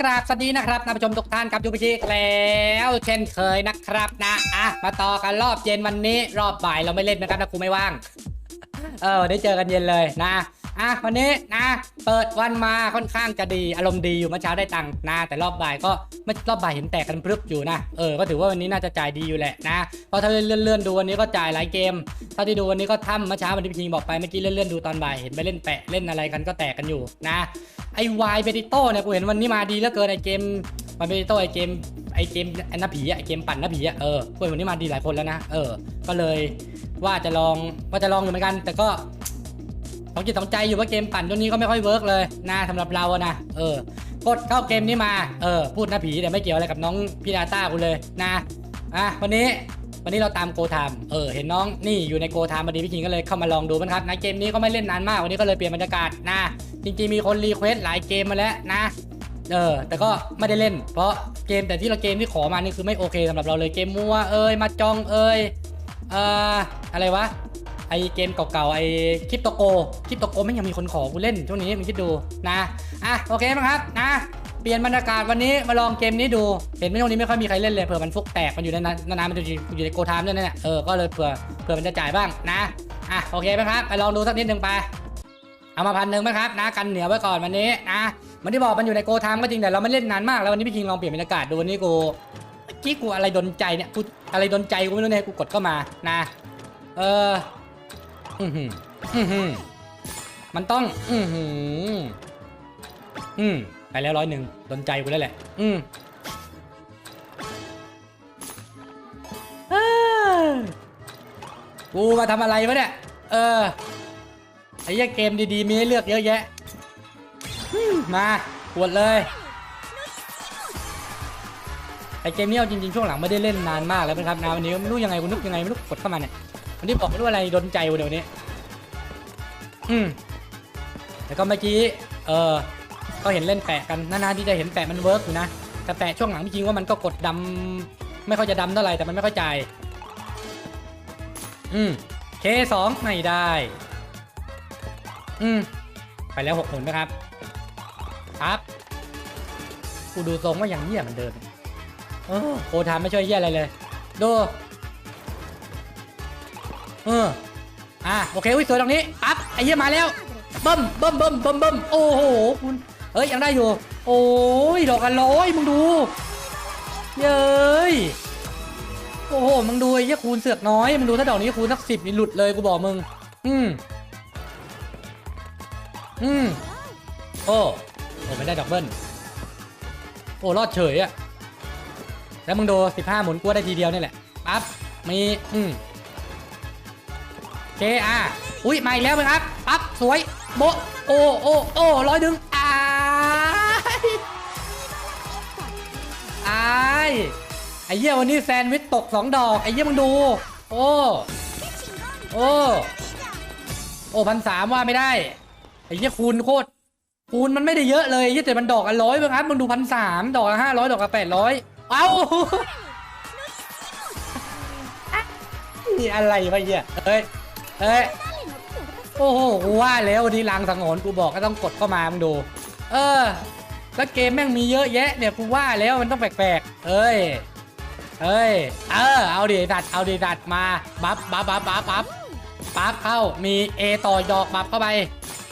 กราบสวัสดีนะครับท่านผู้ชมทุกท่านกับยูพีชีแล้วเช่นเคยนะครับนะอะมาต่อกันรอบเย็นวันนี้รอบบ่ายเราไม่เล่นนะครับนะครูไม่ว่าง เออได้เจอกันเย็นเลยนะอะวันนี้นะ เปิดวันมาค่อนข้างจะดีอารมณ์ดีอยู่เมื่อเช้าได้ตังค์นะ แต่รอบบ่ายก็ไม่รอบบ่ายเห็นแตกกันพรึบอยู่นะเออก็ถือว่าวันนี้น่าจะจ่ายดีอยู่แหละนะเพราะถ้าเลื่อนเลื่อนๆดูวันนี้ก็จ่ายหลายเกม เท่าที่ดูวันนี้ก็ทำเมื่อเช้าวันที่พีงบอกไปเมื่อกี้เล่นเล่นๆดูตอนบ่ายเห็นไปเล่นแปะเล่นอะไรกันก็แตกกันอยู่นะไอวายเบติโต้เนี่ยกูเห็นวันนี้มาดีเหลือเกินไอเกมวายเบติโต้ไอเกมไอเกมไอหน้าผีอะไอเกมปั่นหน้าผีอะเออกูเห็นวันนี้มาดีหลายคนแล้วนะเออ ก็เลยว่าจะลองว่าจะลองอยู่เหมือนกัน แต่ก็สองจิตสองใจอยู่ว่าเกมปั่นตัวนี้ก็ไม่ค่อยเวิร์กเลยนะสำหรับเราอะนะเออกดเข้าเกมนี้มา เออ พูดหน้าผีแต่ไม่เกี่ยวอะไรกับน้องพี่ดาต้ากูเลยนะ อะ วันนี้ วันนี้เราตามโกทามเออเห็นน้องนี่อยู่ในโกทามพอดีพี่คิงก็เลยเข้ามาลองดูมันครับนะเกมนี้ก็ไม่เล่นนานมากวันนี้ก็เลยเปลี่ยนบรรยากาศนะจริงๆมีคนรีเควสหลายเกมมาแล้วนะเออแต่ก็ไม่ได้เล่น เพราะเกมแต่ที่เราเกมที่ขอมานี่คือไม่โอเคสำหรับเราเลยเกมมัวเอ้ยมาจองเอ้ยเอ่ออะไรวะไอเกมเก่าๆไอคลิปโตโกคลิปโตโกไม่ยังมีคนขอกูเล่นช่วงนี้มึงคิดดูนะอะโอเคมั้งครับนะ ปลี่ยนบรรยากาศวันนี้มาลองเกมนี้ดู เห็นไม่ช่วงนี้ไม่ค่อยมีใครเล่นเลยเผื่อมันฟุกแตกมันอยู่ในนั้นนานๆมันอยู่อยู่ในโกทามด้วยนะเนี่ยเออก็เลยเผื่อเผื่อมันจะจ่ายบ้างนะอะโอเคไหมครับไปลองดูสักนิดหนึ่งไป เอามาพันหนึ่งไหมครับนะกันเหนียวไว้ก่อนวันนี้นะมันที่บอกมันอยู่ในโกทามก็จริงแต่เราไม่เล่นนานมากแล้ววันนี้พี่คิงลองเปลี่ยนบรรยากาศดูวันนี้กูเมื่อกี้กูอะไรดนใจเนี่ยกูอะไรดนใจกูไม่รู้เนี่ยกูกดเข้ามานะ เอออือหืออือหือมันต้อง อือหืออืม แล้วร้อยหนึ่งดนใจกูแล้วแหละ อืมเอ้ยกูมาทำอะไรวะเนี่ย เออ ไอ้เหี้ยเกมดีๆ มีให้เลือกเยอะแยะฮึ่มมาปวดเลย ไอ้เกมนี้เอาจริงๆ ช่วงหลังไม่ได้เล่นนานมากแล้วนะครับนะวันนี้ไม่รู้ยังไงกูนึกยังไงไม่รู้กดเข้ามาเนี่ยวันนี้บอกไม่รู้อะไรโดนใจกูเดี๋ยวนี้ อืมแล้วก็เมื่อกี้ เออ ก็เห็นเล่นแปะกันนานๆที่จะเห็นแปะมันเวิร์กอยู่นะแต่แปะช่วงหลังจริงว่ามันก็กดดำไม่ค่อยจะดำเท่าไหร่แต่มันไม่ค่อยจ่ายอืมเคสองไม่ได้ อืมไปแล้วหกหมุนนะครับครับกูดูทรงว่าอย่างเหี้ยเหมือนเดิมเออโคทามไม่ช่วยเหี้ยอะไรเลยดูเอออะโอเคอุ้ยสวยตรงนี้ปั๊บไอ้เหี้ยมาแล้วบิ้มบิ้มบิ้มบิ้มบิ้มโอ้โหคุณ เฮ้ยยังได้อยู่ โอ้ยดอกกันร้อยมึงดู เย้ยโอ้โหมึงดูไอ้เหี้ยคูณเสือกน้อยมึงดูถ้าดอกนี้คูณสักสิบนี่หลุดเลยกูบอกมึง อืมอืมโอ้โอ้ไม่ได้ดับเบิลโอ้รอดเฉยอะแล้วมึงดู15หมุนกูว่าได้ทีเดียวนี่แหละปั๊บมีอืมเคอะอุ้ยมาอีกแล้วไหมครับปั๊บสวยโบโอโอโอร้อยดึง อายไอ้เหี้ยวันนี้แซนด์วิชตกสองดอกไอ้เหี้ยมึงดู โอ้ โอ้โอ้พันสามว่าไม่ได้ไอ้เหี้ยคูณโคตรคูณมันไม่ได้เยอะเลยไอ้เหี้ยแต่มันดอกละร้อยบ้างครับมึงดูพันสามดอกละห้าร้อยดอกละแปดร้อยเอ้านี่อะไรวะเหี้ยเอ้ยเอ้ยโอ้โหว่าแล้ววันนี้ลางสังหรณ์กูบอกก็ต้องกดเข้ามามึงดู เออ แล้วเกมแม่งมีเยอะแยะเนี่ยกูว่าแล้วมันต้องแปลกๆเอ้ยเอ้ย เออ เอาดิดัด เอาดิดัดมา บัฟบัฟบัฟบัฟบัฟปั๊บเข้า มี A ต่อดอกปับเข้าไป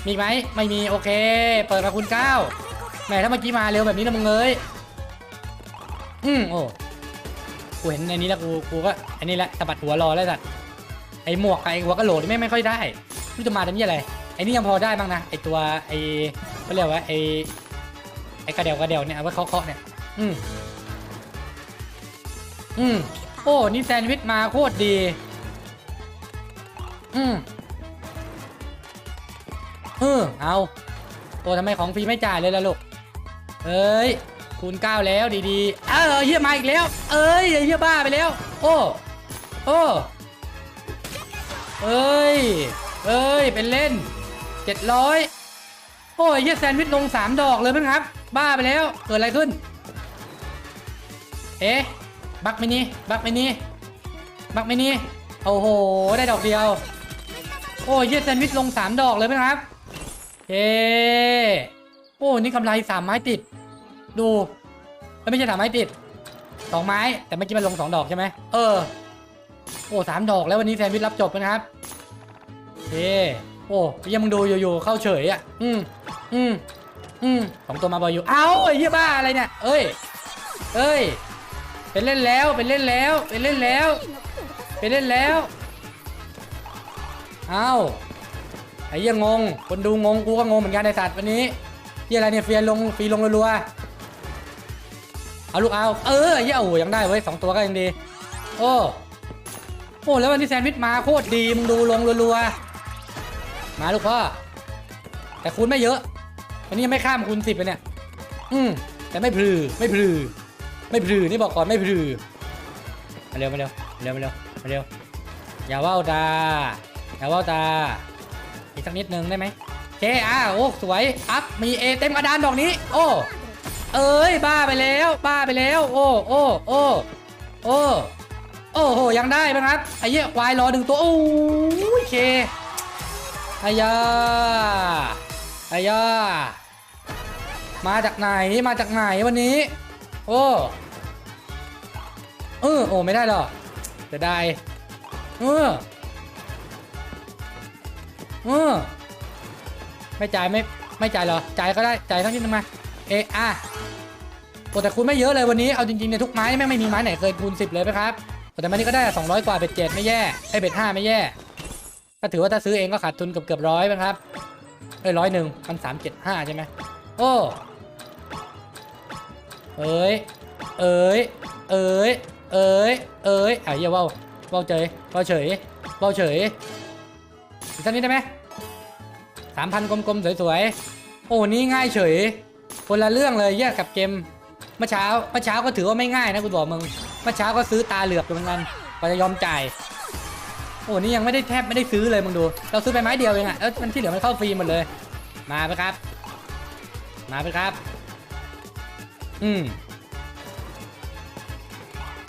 มีไหม ไม่มี โอเค เปิดมาคุณเก้าแหมถ้าเมื่อกี้มาเร็วแบบนี้นะมึงเลยอืมโอ้ กูเห็นในนี้แล้วกู กูก็ อันนี้แหละสะบัดหัวรอแล้วสัตว์ไอหมวกไอหัวกระโหลกไม่ไม่ค่อยได้ไม่รู้จะมาทำยี่อะไร ไอนี่ยังพอได้บ้างนะ ไอตัว ไอเขาเรียกว่าไอ ไอกระเดวกระเดวเนี่ยเอาไว้เคาะเคาะเนี่ย อืมอืมโอ้ นี่แซนด์วิชมาโคตรดี อืมเออเอาโอ้ทำไมของฟรีไม่จ่ายเลยล่ะลูก เอ้ย คูณเก้าแล้วดีๆ เออเฮียมาอีกแล้ว เอ้ยเฮียบ้าไปแล้ว โอ้ โอ้เอ้ย เอ้ย เป็นเล่นเจ็ดร้อยโอ้ยเฮียแซนด์วิชลงสามดอกเลยมั้งครับ บ้าไปแล้ว เกิดอะไรขึ้น เอ๊ะ บักไม่นี่บักไม่นี่บักไม่นี่โอ้โห ได้ดอกเดียว โอ้ยเหี้ยแซนด์วิชลงสามดอกเลยไหมครับเย้โอ้นี่กำไรสามไม้ติด ดูไม่ใช่สามไม้ติดสองไม้ แต่เมื่อกี้มันลงสองดอกใช่ไหมเออ โอ้สามดอกแล้ววันนี้แซนด์วิชรับจบนะครับโอโอ้ยังมึงดูอยู่ๆเข้าเฉยอะ อืมอืม อืมสองตัวมาบอยอยู่เอ้าไอ้เหี้ยบ้าอะไรเนี่ยเอ้ยเอ้ยเป็นเล่นแล้วเป็นเล่นแล้วเป็นเล่นแล้วเป็นเล่นแล้วเอ้าไอ้เหี้ยังงง คนดูงงกูก็งงเหมือนกันในสัตว์วันนี้เหี้ยอะไรเนี่ยเฟียนลงฟรีลงรัวๆเอาลูกเอาเออไอ้เหี้ยโอ้โหยังได้เว้ยสองตัวก็ยังดีโอ้โอ้แล้ววันนี้แซนด์วิชมาโคตรดีมึงดูลงรัวๆมาลูกพ่อแต่คูณไม่เยอะ วันนี้ยังไม่ข้ามคูณสิบเลยเนี่ย อืมแต่ไม่พลือไม่พลือไม่พลือนี่บอกก่อนไม่พลือมาเร็วมาเร็วมาเร็วมาเร็วมาเร็วอย่าว่าวตาอย่าว่าวตาอีกสักนิดนึงได้ไหมเคอะโอ้สวยอัพมีเอเต็มกระดานดอกนี้ โอ้เอ้ยบ้าไปแล้วบ้าไปแล้ว โอ้โอ้โอ้โอ้โอ้โหยังได้ไหมครับไอ้เหี้ยควายรอหนึ่งตัวโอ้ยเคอายาอายา มาจากไหนมาจากไหนวันนี้ โอ้เออโอ้ไม่ได้หรอกจะได้เออเออไม่จ่ายไม่ไม่จ่ายหรอจ่ายก็ได้จ่ายทั้งนิดนึงมาเอะอะโอ้แต่คูณไม่เยอะเลยวันนี้เอาจริงๆเนี่ยทุกไม้แม่ไม่มีไม้ไหนเคยคูณ10เลยไหมครับแต่มันนี่ก็ได้อะ200กว่าเบ็ดเจ็ดไม่แย่ไอเบ็ดห้าไม่แย่ก็ถือว่าถ้าซื้อเองก็ขาดทุนเกือบเกือบร้อยมั้งครับเอ้ยร้อยหนึ่งมันสามเจ็ดห้าใช่ไหมโอ้ เอ้ย เอ้ย เอ้ย เอ้ย เอ้ยอะอย่าเว่าเว่าเฉยเว่าเฉยเว่าเฉยอีกสักนิดได้ไหมสามพันกลมๆ สวยๆ โอ้นี่ง่ายเฉย คนละเรื่องเลยแยกกับเกม เมื่อเช้า เมื่อเช้าก็ถือว่าไม่ง่ายนะกูบอกมึง เมื่อเช้าก็ซื้อตาเหลือกอยู่เหมือนกันกว่าจะยอมจ่าย โอ้นี่ยังไม่ได้แทบไม่ได้ซื้อเลยมึงดู เราซื้อไปไม้เดียวเองอะแล้วมันที่เหลือมันเข้าฟรีหมดเลย มาไปครับ มาไปครับ อืม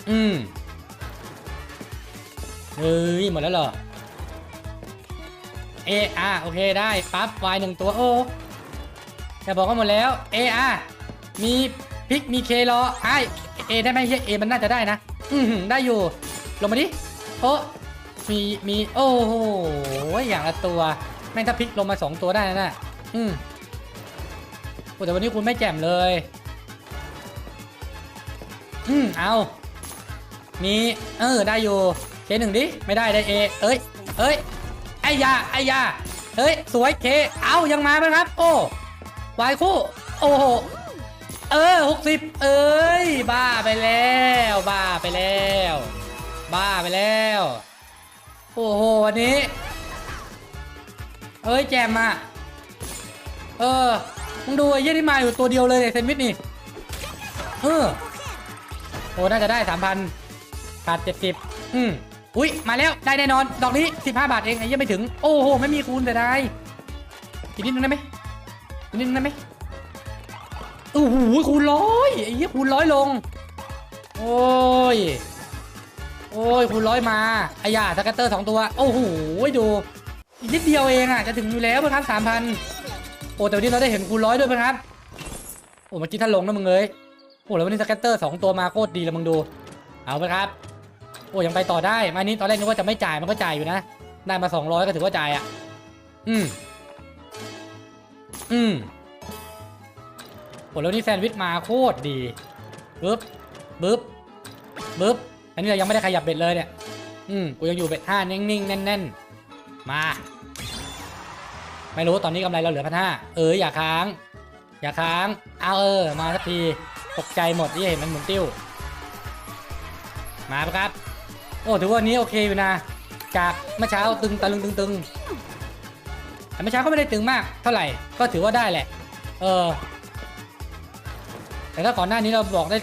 อืม เฮ้ย หมดแล้วเหรอ เออะโอเคได้ ปั๊บวายหนึ่งตัว โอ้แต่บอกว่าหมดแล้ว เออะมีพริก มีเครอไอเอได้ไหมเฮียเอมันน่าจะได้นะ อือหือได้อยู่ ลงมาดิ โอ้มี มี โอ้โห อย่างละตัว แม่งถ้าพริกลงมาสองตัวได้นะน่ะอืมโอ้แต่วันนี้คุณไม่แจ่มเลย อืมเอามีเออได้อยู่เคหนึ่งดิไม่ได้ได้เอเอ้ยเอ้ยไอ้ยาไอ้ยาเฮ้ยสวยเคเอายังมาไหมครับ โอ้วายคู่โอ้โหเออหกสิบเอ้ยบ้าไปแล้ว บ้าไปแล้ว บ้าไปแล้ว โอ้โหวันนี้ เอ้ยแจมมาเออมึงดูไอ้เยี่ยที่มาอยู่ตัวเดียวเลยเนี่ยเซนวิทนี่เออ โอ้น่าจะได้สามพันขาดเจ็ดสิบอืมอุ้ยมาแล้วได้แน่นอน ดอกนี้สิบห้าบาทเองไอ้ยังไม่ถึง โอ้โห ไม่มีคูณแต่ได้อีกนิดนึงได้ไหมอีกนิดนึงได้ไหมโอ้โหคูณร้อยไอ้ยี่คูณร้อยลง โอ้ย โอ้ยคูณร้อยมาไอ้ยาสกัตเตอร์สองตัว โอ้โหดูอีกนิดเดียวเองอะจะถึงอยู่แล้วเพื่อนครับสามพันโอ้แต่วันนี้เราได้เห็นคูณร้อยด้วยเพื่อนครับโอ้เมื่อกี้ท่านลงนะมึงเลย โอ้แล้ววันนี้สแกตเตอร์สองตัวมาโคตรดีเลยมึงดู เอาไปครับโอ้ยังไปต่อได้มานี้ตอนแรกนึกว่าจะไม่จ่ายมันก็จ่ายอยู่นะได้มา200ก็ถือว่าจ่ายอะ อืม อืมโอ้แล้วนี่แซนด์วิชมาโคตรดีปึ๊บปึ๊บปึ๊บอันนี้เรายังไม่ได้ขยับเบ็ดเลยเนี่ย อืมกูยังอยู่เบ็ดห้านิ่งๆแน่นๆ มา ไม่รู้ตอนนี้กำไรเราเหลือพันห้าเอออย่าค้าง อย่าค้าง เอาเออ มาสักที ตกใจหมดที่เห็นมันหมุนติ้ว มาครับ โอ้ถือว่านี้โอเคอยู่นะ จากเมื่อเช้าตึงตะลึงตึงตึงแต่เมื่อเช้าก็ไม่ได้ตึงมากเท่าไหร่ ก็ถือว่าได้แหละ เออ แต่ถ้าก่อนหน้านี้เราบอกได้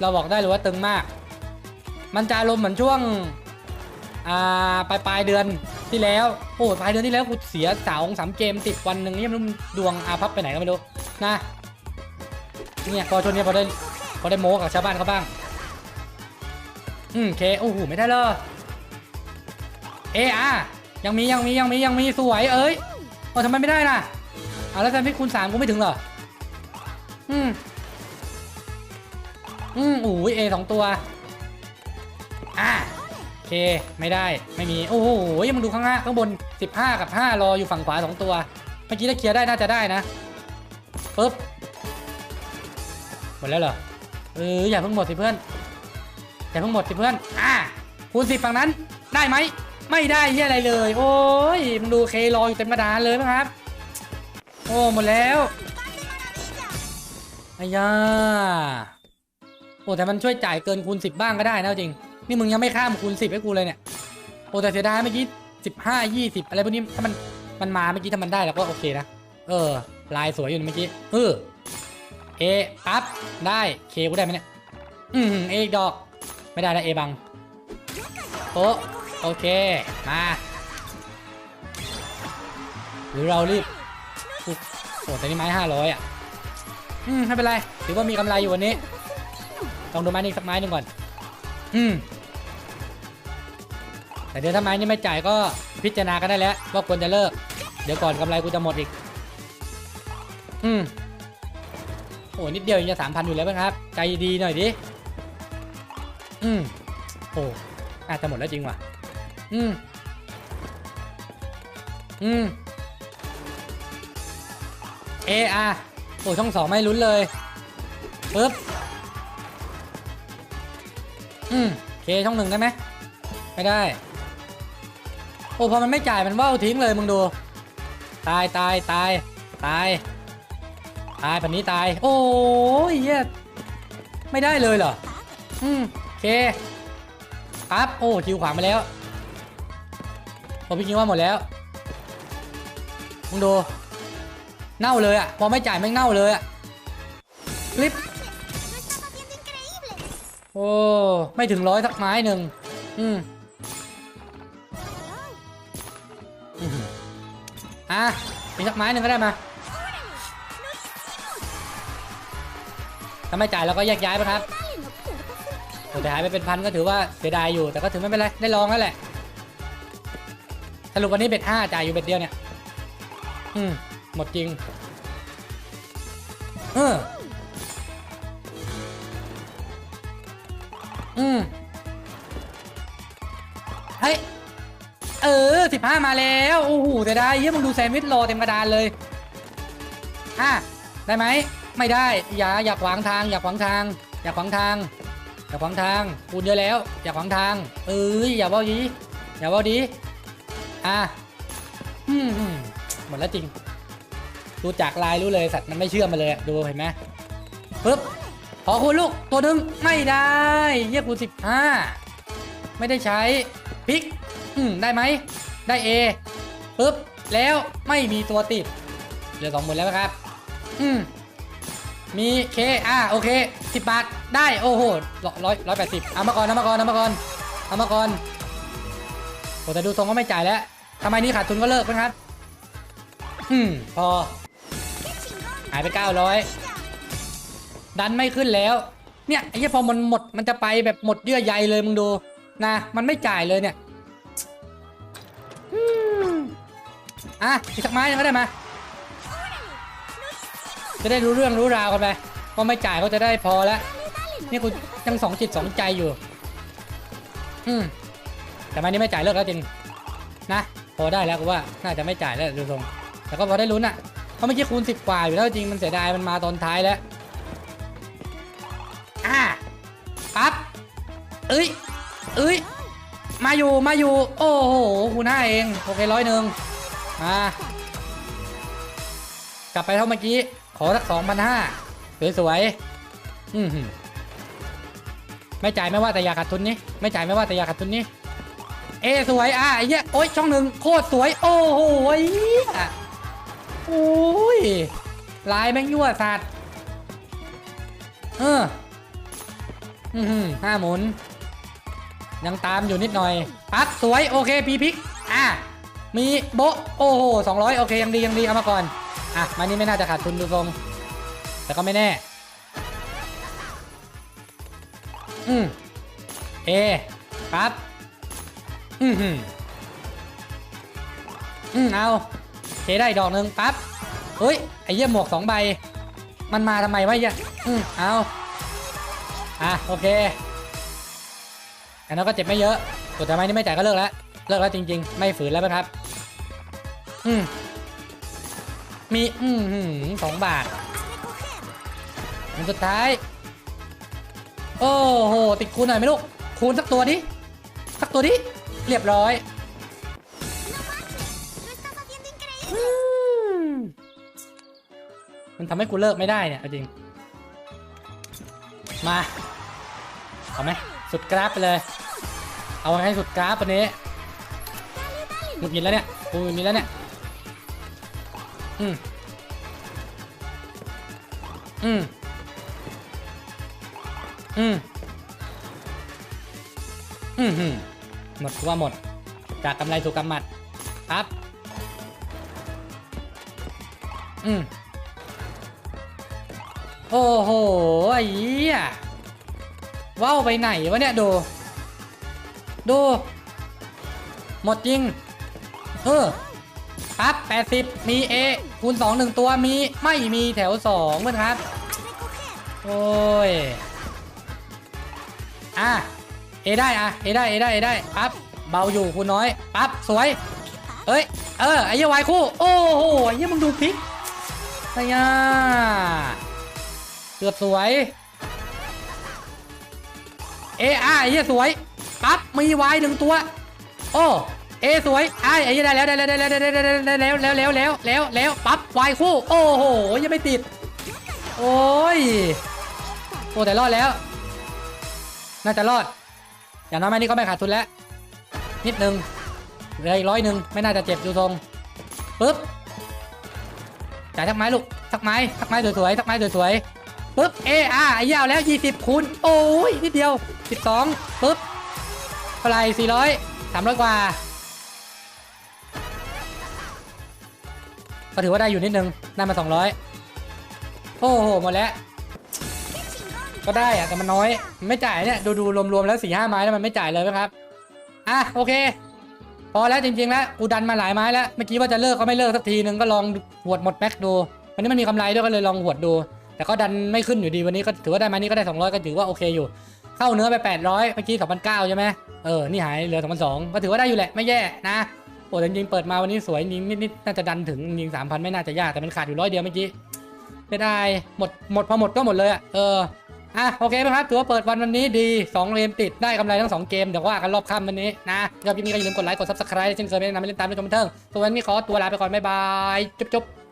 เราบอกได้เลยว่าตึงมาก มันจะอารมเหมือนช่วง อ่าปลายปลายเดือนที่แล้ว โอ้ปลายเดือนที่แล้วกูเสียสาวสามเกมติดวันหนึ่งนี่มันดวงอาพับไปไหนก็ไม่รู้นะ เนี่ยพอชนเนี่ยพอได้พอได้โม้กับชาวบ้านเขาบ้าง อืมเคโอ้โหไม่ได้เลยเออะยังมียังมียังมียังมีสวยเอ้ยโอ้ทำไมไม่ได้ล่ะเอาแล้วแซนพิชคูณสามกูไม่ถึงเหรออืมอืมโอ้ยเอสองตัวอะโอเคไม่ได้ไม่มีโอ้โหยังมึงดูข้างหน้าข้างบน 15 กับ 5 รออยู่ฝั่งขวาสองตัว เมื่อกี้ถ้าเคลียร์ได้น่าจะได้นะปึ๊บ หมดแล้วเหรอ เอออย่าเพิ่งหมดสิเพื่อน อย่าเพิ่งหมดสิเพื่อน อะคูณสิบฝั่งนั้น ได้ไหม ไม่ได้เหียอะไรเลย โอ้ยมึงดูเครออยู่เต็มกระดานเลยนะครับ โอ้หมดแล้วอายาโอ้แต่มันช่วยจ่ายเกินคูณสิบบ้างก็ได้นะจริง นี่มึงยังไม่ข้ามคูณสิบให้กูเลยเนี่ย โอ้แต่เสียดายเมื่อกี้สิบห้ายี่สิบอะไรพวกนี้ถ้ามันมันมาเมื่อกี้ถ้ามันได้เราก็โอเคนะ เออ ลายสวยอยู่เมื่อกี้ เออ เอปั๊บได้เคกูได้ไหมเนี่ยอืมเออีกดอก ไม่ได้แล้วเอบังโอโอเค มา หรือเรารีบอุ๊ยโอ้แต่นี่ไม้ห้าร้อยอะ อืมไม่เป็นไร ถือว่ามีกำไรอยู่วันนี้ลองดูไม้นี้สักไม้หนึ่งก่อน อืม แต่เดี๋ยวถ้าไม้นี้ไม่จ่ายก็พิจารณากันได้แล้ว ว่าควรจะเลิก เดี๋ยวก่อนกำไรกูจะหมดอีก อืม โอ้นิดเดียวยังจะสามพันอยู่แล้วนะครับ ใจดีหน่อยดิ อืมโอ้อาจจะหมดแล้วจริงว่ะ อืม อืม เออาโอ้ช่องสองไม่ลุ้นเลยปึ๊บ อืมเคช่องหนึ่งได้ไหม ไม่ได้ โอ้พอมันไม่จ่ายมันว่าวทิ้งเลยมึงดู ตายตายตายตาย ตายแบบนี้ตาย โอ้ยเยไม่ได้เลยเหรอ อืมโอเคปั๊บโอ้คิวขวางไปแล้วผมพี่คิดว่าหมดแล้วมึงดูเน่าเลยอะ พอไม่จ่ายแม่งเน่าเลยอะคลิปโอ้ ไม่ถึงร้อยสักไม้หนึ่งอืมอะมีสักไม้หนึ่งก็ได้มา ถ้าไม่จ่ายเราก็แยกย้ายไปครับโอ้แต่หายไปเป็นพันก็ถือว่าเสียดายอยู่ แต่ก็ถือไม่เป็นไร ได้ลองแล้วแหละ สรุปวันนี้เบ็ดห้าจ่ายอยู่เบ็ดเดียวเนี่ย อืม หมดจริง เออ อืมเฮ้ย เออสิบห้ามาแล้ว โอ้โหแต่ได้เยี่ยมึงดูแซนด์วิชรอเต็มกระดานเลยอะได้ไหม ไม่ได้อย่าอย่าขวางทางอย่าขวางทาง อย่าขวางทาง อย่าขวางทางคูณเยอะแล้ว อย่าขวางทาง เอ้ยอย่าเบ้าดีอย่าเบ้าดีอะอืมหมดแล้วจริงดูจากลายรู้เลยสัตว์มันไม่เชื่อมาเลยดูเห็นไหมปึ๊บขอคุณลูกตัวหนึ่งไม่ได้เยี่ยกูสิบห้าไม่ได้ใช้พิกอืมได้ไหมได้ A ปึ๊บแล้วไม่มีตัวติดเหลือสองหมื่นแล้วครับ อืม มีเคอ่าโอเคสิบบาทได้โอ้โหร้อยร้อยแปดสิบเอามาก่อนเอามาก่อนเอามาก่อนเอามาก่อนโอ้แต่ดูทรงก็ไม่จ่ายแล้วทำไมนี่ขาดทุนก็เลิกนะครับอืมพอ หายไปเก้าร้อยดันไม่ขึ้นแล้ว เนี่ยไอ้เหี้ยพอมันหมดมันจะไปแบบหมดเยื่อใยเลยมึงดูนะมันไม่จ่ายเลยเนี่ยอะอีกสักไม้หนึงก็ได้มา จะได้รู้เรื่องรู้ราวกันไปพอไม่จ่ายก็จะได้พอแล้วนี่กูยังสองจิตสองใจอยู่ อืมแต่มันนี้ไม่จ่ายเลิกแล้วจริงนะพอได้แล้วกูว่าน่าจะไม่จ่ายแล้วดูทรงแต่ก็พอได้ลุ้นอะเพราะเมื่อกี้คูณสิบกว่าอยู่แล้วจริงมันเสียดายมันมาตอนท้ายแล้วอะปั๊บเอ้ยเอ้ยมาอยู่มาอยู่ โอ้โหคูณห้าเองโอเคร้อยหนึ่งมากลับไปเท่าเมื่อกี้ ขอสักสองพันห้าสวยๆอืมไม่จ่ายไม่ว่าแต่อยากขาดทุนนี้ไม่จ่ายไม่ว่าแต่อยากขาดทุนนี้เอสวยอะไอ้เหี้ยโอ้ยช่องหนึ่งโคตรสวย โอ้โหเหี้ยโอ้ยลายแม่งยั่วสัตว์เอออือหือห้าหมุน ยังตามอยู่นิดหน่อยปั๊บสวยโอเคพีพิกอะมีโบะโอ้โหสองร้อยโอเคยังดียังดีเอามาก่อน อะมานี่ไม่น่าจะขาดทุนดูทรง แต่ก็ไม่แน่ อืมเอครับอืมอืมเอาเคได้ดอกหนึ่งปั๊บเฮ้ย ไอ้เยี่ยหมวกสองใบ มันมาทำไมวะเหี้ยอืมเอาอะ โอเคอันนั้นก็เจ็บไม่เยอะกดทำไมนี่ไม่จ่ายก็เลิกแล้ว เลิกแล้วจริง ๆ ไม่ฝืนแล้วนะครับ อืม มีอืมสองบาทอันสุดท้าย โอ้โห ติดคูณหน่อยไหมลูก คูณสักตัวดิ สักตัวดิ เรียบร้อย มันทำให้กูเลิกไม่ได้เนี่ยจริง มา เอาไหม สุดกราฟไปเลย เอาให้สุดกราฟวันนี้หงุดหงิดแล้วเนี่ยกูหงุดหงิดแล้วเนี่ย อืมอืมอืมอืมหมหมดกูว่าหมด จากกำไรสู่กำหมัดครับ อืมโอ้โหไอ้เหี้ยว่าวไปไหนวะเนี่ยดู ดู หมดจริง เออครับ80 มี A คูณ2 1 ตัวมีไม่มีแถว2เพื่อนครับ โอ้ย อะ เอได้อะ เอได้ เอได้ เอได้ ปั๊บ เบาอยู่คูณน้อย ปั๊บ สวย เอ้ย เออ ไอ้เหี้ยวายคู่ โอ้โหไอ้ยมึงดูพลิกไอ้ยาเกือบสวย เออไอ้ยสวย ปั๊บ มีวายหนึ่งตัว โอ้ เอสวยไอ้ไอ้ได้แล้วได้แล้วได้แล้วได้แล้วได้แล้วแล้วแล้วแล้วแล้วแล้วปั๊บวายคู่ โอ้โหยังไม่ติด โอ้ยโอ้แต่รอดแล้ว น่าจะรอด อย่างน้อยแม่นี่ก็ไม่ขาดทุนแล้ว นิดนึงเหลืออีกร้อยหนึ่งไม่น่าจะเจ็บดูทรงปึ๊บจ่ายทักไม้ลูกทักไม้ทักไม้สวยๆทักไม้สวยๆปึ๊บเออาไอ้ยาวแล้ว 20คูณโอ้ยนิดเดียว 12ปึ๊บเท่าไหร่400 300 กว่า ก็ถือว่าได้อยู่นิดนึงได้มา 200 โอ้โหหมดแล้ว ก็ได้อะแต่มันน้อย ไม่จ่ายเนี่ย ดูดูรวมๆแล้วสี่ห้าไม้แล้วมันไม่จ่ายเลยนะครับ อะโอเค พอแล้วจริงๆแล้วกูดันมาหลายไม้แล้ว เมื่อกี้ว่าจะเลิกก็ไม่เลิกสักทีนึงก็ลองหวดหมดแม็กดู วันนี้มันมีกำไรด้วยก็เลยลองหวดดู แต่ก็ดันไม่ขึ้นอยู่ดีวันนี้ก็ถือว่าได้ไม้นี้ก็ได้ 200 ก็ถือว่าโอเคอยู่ เข้าเนื้อไป 800 เมื่อกี้ 2,900 ใช่ไหมเออ นี่หายเหลือ 2,200 ก็ถือว่าได้อยู่แหละ ไม่แย่นะ โอ้แต่จริงๆเปิดมาวันนี้สวยจริงนิดๆน่าจะดันถึงจริง3,000ไม่น่าจะยากแต่มันขาดอยู่ร้อยเดียวเมื่อกี้ไม่ได้หมดหมดพอหมดก็หมดเลยอะเอออะโอเคไหมครับถือว่าเปิดวันวันนี้ดี2เกมติดได้กำไรทั้ง 2 เกม เดี๋ยวว่ากันรอบค่ำวันนี้นะชอบคลิปนี้ก็อย่าลืมกดไลค์กดซับสไครต์เช่นเคยไม่ได้นำไปเล่นตามด้วยชมเทิงส่วนวันนี้ขอตัวลาไปก่อนบ๊ายบายจุ๊บ